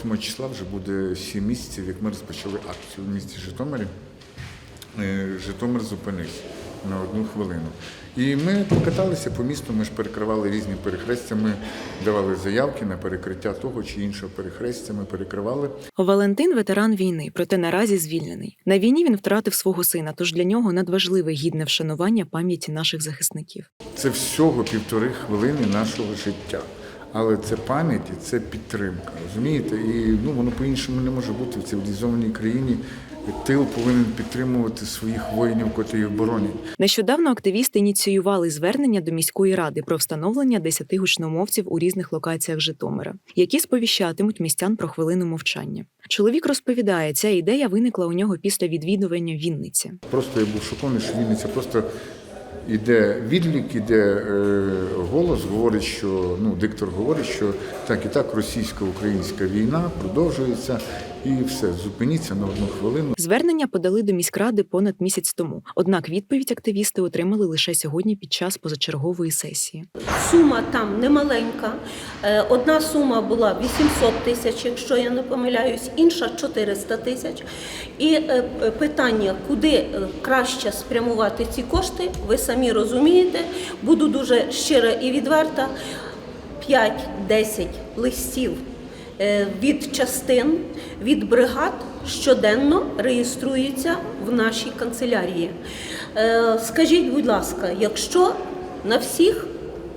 От 8 числа вже буде 7 місяців, як ми розпочали акцію в місті Житомирі. Е, Житомир зупинись на одну хвилину. І ми покаталися по місту, ми ж перекривали різні перехрестя, ми давали заявки на перекриття того чи іншого перехрестя, ми перекривали. Валентин ветеран війни, проте наразі звільнений. На війні він втратив свого сина, тож для нього надважливе гідне вшанування пам'яті наших захисників. Це всього півтори хвилини нашого життя. Але це пам'ять і це підтримка. Розумієте? І ну воно по-іншому не може бути в цивілізованій країні. Тил повинен підтримувати своїх воїнів, котрі їх боронять. Нещодавно активісти ініціювали звернення до міської ради про встановлення 10 гучномовців у різних локаціях Житомира, які сповіщатимуть містян про хвилину мовчання. Чоловік розповідає, ця ідея виникла у нього після відвідування Вінниці. Просто я був шокований, що Вінниця просто іде відлік, іде е, голос, говорить, що ну, диктор говорить, що так і так російсько-українська війна продовжується, і все, зупиніться на одну хвилину. Звернення подали до міськради понад місяць тому. Однак відповідь активісти отримали лише сьогодні під час позачергової сесії. Сума там немаленька. Е, Одна сума була 800 тисяч, якщо я не помиляюсь, інша 400 тисяч. І е, питання, куди е, краще спрямувати ці кошти, ви самі розумієте. Буду дуже щира і відверта. 5-10 листів від частин, від бригад щоденно реєструється в нашій канцелярії. Е, Скажіть, будь ласка, якщо на всіх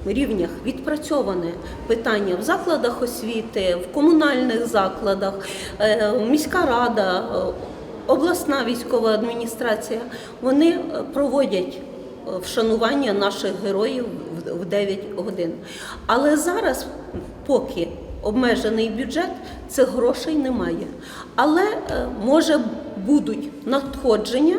рівнях відпрацьоване питання в закладах освіти, в комунальних закладах, е, міська рада, е, обласна військова адміністрація, вони е, проводять е, вшанування наших героїв в 9 годин. Але зараз, поки обмежений бюджет, цих грошей немає. Але е, може будуть надходження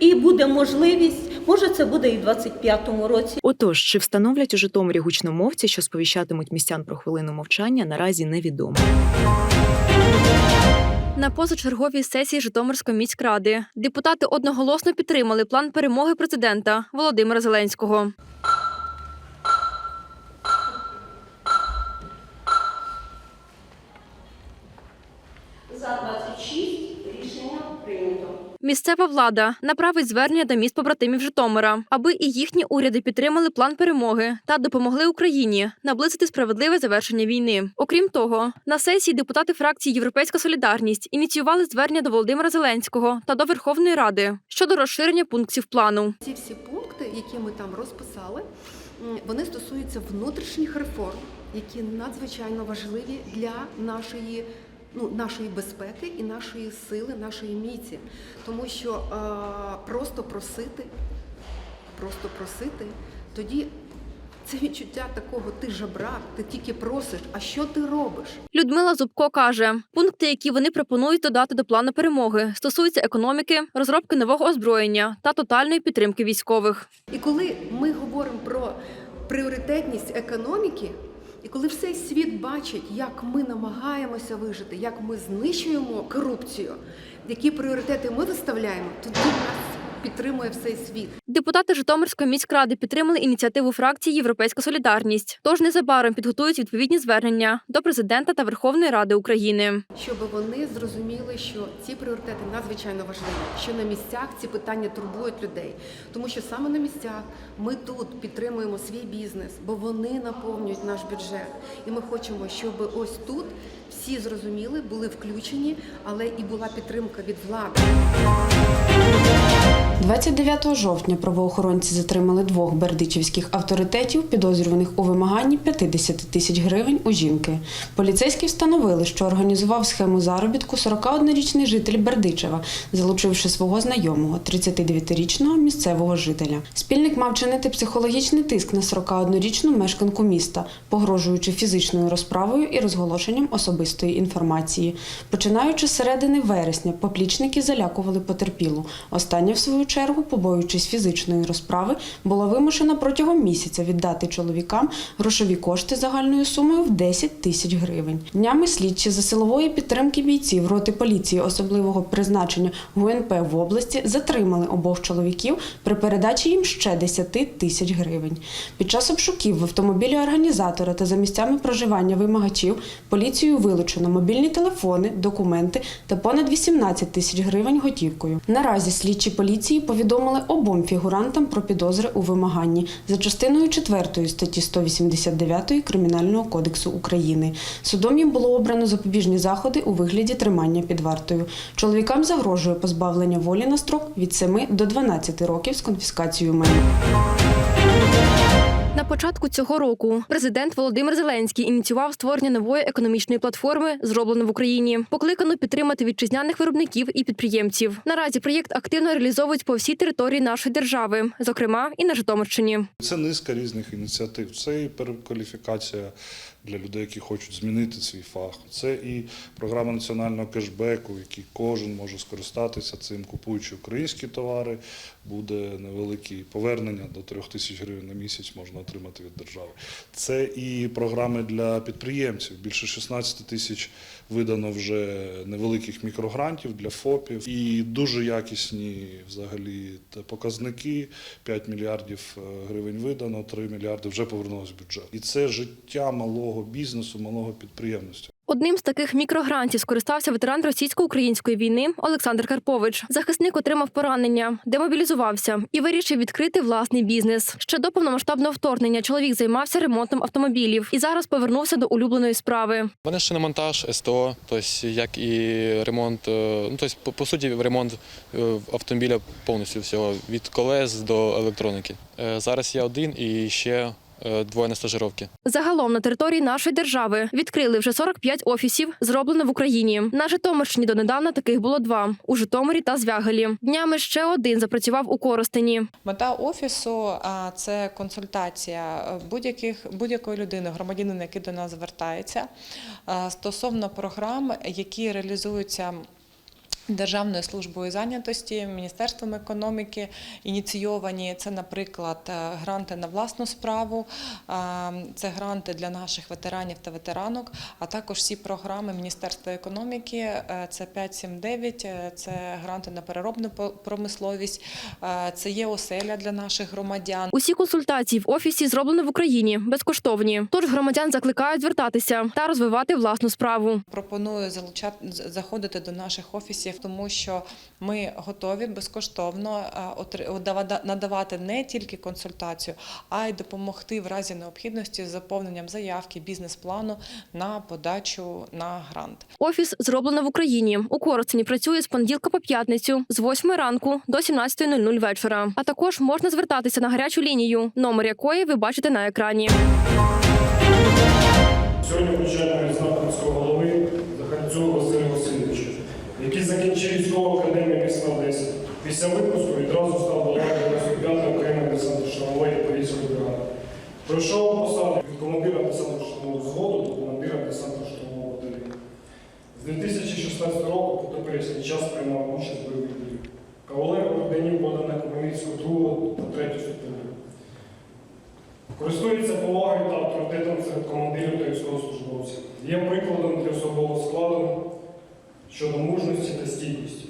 і буде можливість, може це буде і в 25-му році. Отож, чи встановлять у Житомирі гучномовці, що сповіщатимуть містян про хвилину мовчання, наразі невідомо. На позачерговій сесії Житомирської міськради депутати одноголосно підтримали план перемоги президента Володимира Зеленського. Місцева влада направить звернення до міст побратимів Житомира, аби і їхні уряди підтримали план перемоги та допомогли Україні наблизити справедливе завершення війни. Окрім того, на сесії депутати фракції Європейська Солідарність ініціювали звернення до Володимира Зеленського та до Верховної Ради щодо розширення пунктів плану. Ці всі пункти, які ми там розписали, вони стосуються внутрішніх реформ, які надзвичайно важливі для нашої. Ну, нашої безпеки і нашої сили, нашої міці, тому що е, просто просити, просто просити, тоді це відчуття такого ти жебрак, ти тільки просиш, а що ти робиш? Людмила Зубко каже, пункти, які вони пропонують додати до плану перемоги, стосуються економіки, розробки нового озброєння та тотальної підтримки військових. І коли ми говоримо про пріоритетність економіки, і коли всей світ бачить, як ми намагаємося вижити, як ми знищуємо корупцію, які пріоритети ми виставляємо, тоді нас підтримує всей світ. Депутати Житомирської міськради підтримали ініціативу фракції Європейська Солідарність. Тож незабаром підготують відповідні звернення до президента та Верховної Ради України. щоб вони зрозуміли, що ці пріоритети надзвичайно важливі, що на місцях ці питання турбують людей, тому що саме на місцях ми тут підтримуємо свій бізнес, бо вони наповнюють наш бюджет. І ми хочемо, щоб ось тут всі зрозуміли, були включені, але і була підтримка від влади. 29 жовтня правоохоронці затримали двох бердичівських авторитетів, підозрюваних у вимаганні 50 тисяч гривень у жінки. Поліцейські встановили, що організував схему заробітку 41-річний житель Бердичева, залучивши свого знайомого, 39-річного місцевого жителя. Спільник мав чинити психологічний тиск на 41-річну мешканку міста, погрожуючи фізичною розправою і розголошенням особистої інформації. Починаючи з середини вересня, поплічники залякували потерпілу. Остання, в свою чергу, побоюючись фізичної розправи, була вимушена протягом місяця віддати чоловікам грошові кошти загальною сумою в 10 тисяч гривень. Днями слідчі за силової підтримки бійців роти поліції особливого призначення ГУНП в області затримали обох чоловіків при передачі їм ще 10 тисяч гривень. Під час обшуків в автомобілі організатора та за місцями проживання вимагачів поліцією вилучено мобільні телефони, документи та понад 18 тисяч гривень готівкою. Наразі слідчі поліції повідомили обом фігурантам про підозри у вимаганні за частиною 4 статті 189 Кримінального кодексу України. Судом їм було обрано запобіжні заходи у вигляді тримання під вартою. Чоловікам загрожує позбавлення волі на строк від 7 до 12 років з конфіскацією майна. На початку цього року президент Володимир Зеленський ініціював створення нової економічної платформи, зроблено в Україні, покликану підтримати вітчизняних виробників і підприємців. Наразі проєкт активно реалізовують по всій території нашої держави, зокрема і на Житомирщині. Це низка різних ініціатив. Це і перекваліфікація для людей, які хочуть змінити свій фах. Це і програма національного кешбеку, в кожен може скористатися цим, купуючи українські товари, буде невелике повернення до 3 тисяч гривень на місяць можна отримати від держави. Це і програми для підприємців. Більше 16 тисяч видано вже невеликих мікрогрантів для ФОПів. І дуже якісні взагалі показники. 5 мільярдів е, гривень видано, 3 мільярди вже повернулось в бюджет. І це життя малого бізнесу, малого підприємництва. Одним з таких мікрогрантів скористався ветеран російсько-української війни Олександр Карпович. Захисник отримав поранення, демобілізувався і вирішив відкрити власний бізнес. Ще до повномасштабного вторгнення чоловік займався ремонтом автомобілів і зараз повернувся до улюбленої справи. У мене ще на монтаж СТО, тобто як і ремонт, е, ну тобто, по, суті, ремонт е, автомобіля повністю всього від колес до електроніки. Е, Зараз я один і ще двоє на стажировки. Загалом на території нашої держави відкрили вже 45 офісів, зроблено в Україні. На Житомирщині донедавна таких було два у Житомирі та Звягелі. Днями ще один запрацював у Коростені. Мета офісу це консультація е, будь-яких будь-якої людини, громадянина, який до нас звертається стосовно програм, які реалізуються. Державною службою зайнятості, Міністерством економіки ініційовані це, наприклад, е, гранти на власну справу, е, це гранти для наших ветеранів та ветеранок, а також всі програми Міністерства економіки. е, Це 579, е, це гранти на переробну промисловість, це є оселя для наших громадян. Усі консультації в офісі зроблено в Україні безкоштовні. Тож громадян закликають звертатися та розвивати власну справу. Пропоную залучати заходити до наших офісів, тому що ми готові безкоштовно е, надавати не тільки консультацію, а й допомогти в разі необхідності з заповненням заявки бізнес-плану на подачу на грант. Офіс зроблено в Україні. У Коростені працює з понеділка по п'ятницю з 8 ранку до 17.00 вечора. А також можна звертатися на гарячу лінію, номер якої ви бачите на екрані. Сьогодні вручаємо відзнак міського голови Захарцю Василю Васильовичу, який закінчив військову академію міста Одеси. Після випуску відразу став головою 95-ї окремої десантно-штурмової поліцейської бригади. Пройшов посаду від командира десантно-штурмового взводу до командира десантно-штурмового батальйону. З 2016 року по час приймав участь в бойових діях. Кавалер орденів подана Хмельницьку 2 та 3 ступеню. Користується повагою та авторитетом серед командирів та військовослужбовців. Є прикладом для особового складу щодо мужності та стійкості.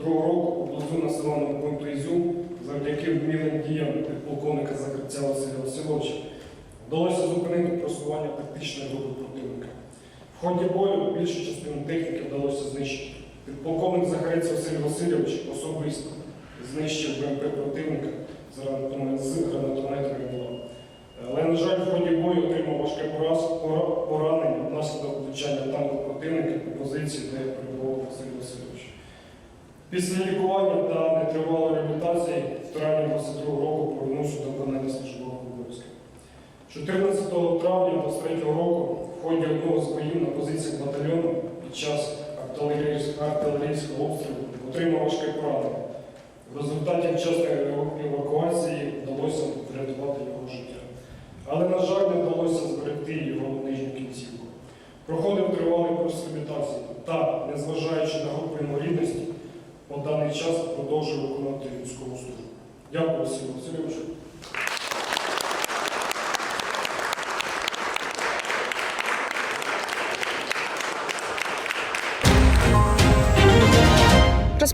12.03.22 року поблизу населеного пункту Ізюм завдяки вмілим діям підполковника Закарця Василя Васильовича вдалося зупинити просування тактичної групи противника. В ході бою більшу частину техніки вдалося знищити. Підполковник Захарець Василь Васильович особисто знищив БМП противника з гранатометом з. Але, на жаль, в ході бою отримав важке поранення внаслідок влучання танку противника по позиції, де перебував Василь Васильович. Після лікування та нетривалої реабілітації в травні 22 року повернувся до виконання службових обов'язків. 14 травня 23 року в ході одного з боїв на позиціях батальйону під час артилерійського обстрілу отримав важке поранення. В результаті вчасної евакуації вдалося врятувати його життя. Але, на жаль, не вдалося зберегти його нижню кінцівку. Проходив тривалий курс реабілітації та, незважаючи на групу інвалідності, по даний час продовжує виконувати військову службу. Дякую, Василь Васильович.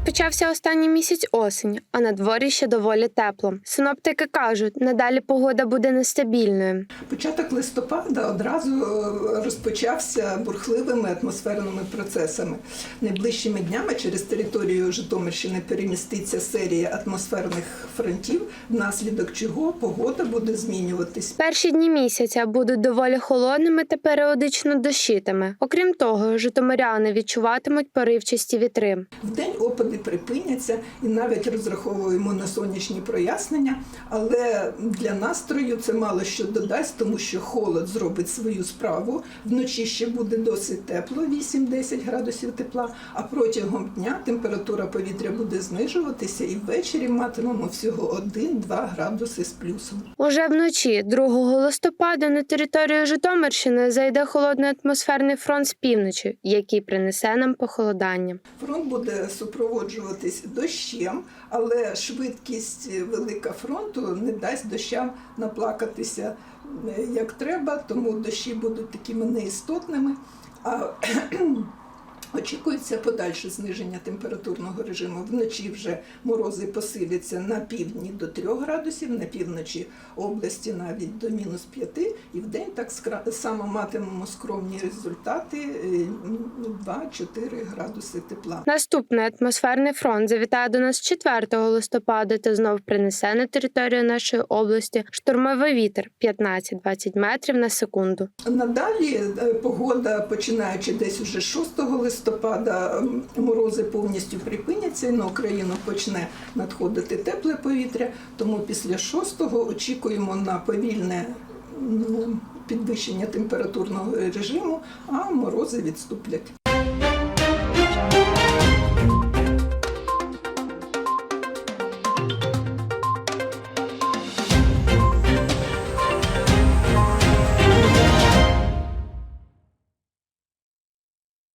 Розпочався останній місяць осені, а на дворі ще доволі тепло. Синоптики кажуть, надалі погода буде нестабільною. Початок листопада одразу е, розпочався бурхливими атмосферними процесами. Найближчими днями через територію Житомирщини переміститься серія атмосферних фронтів, внаслідок чого погода буде змінюватись. Перші дні місяця будуть доволі холодними та періодично дощитими. Окрім того, житомиряни відчуватимуть поривчасті вітри. Вдень опади припиняться і навіть розраховуємо на сонячні прояснення, але для настрою це мало що додасть, тому що холод зробить свою справу. Вночі ще буде досить тепло, 8-10 градусів тепла, а протягом дня температура повітря буде знижуватися і ввечері матимемо всього 1-2 градуси з плюсом. Уже вночі, 2 листопада, на територію Житомирщини зайде холодний атмосферний фронт з півночі, який принесе нам похолодання. Фронт буде супроводжуватись дощем, але швидкість велика фронту не дасть дощам наплакатися е, як треба, тому дощі будуть такими неістотними. А Очікується подальше зниження температурного режиму. Вночі вже морози посиляться на півдні до 3 градусів, на півночі області навіть до мінус 5, і в день так само матимемо скромні результати е, 2-4 градуси тепла. Наступний атмосферний фронт завітає до нас 4 листопада та знов принесе на територію нашої області штурмовий вітер 15-20 метрів на секунду. Надалі е, погода, починаючи десь уже 6 листопада, м, морози повністю припиняться і на Україну почне надходити тепле повітря. Тому після 6-го очікуємо на повільне ну, підвищення температурного режиму, а морози відступлять.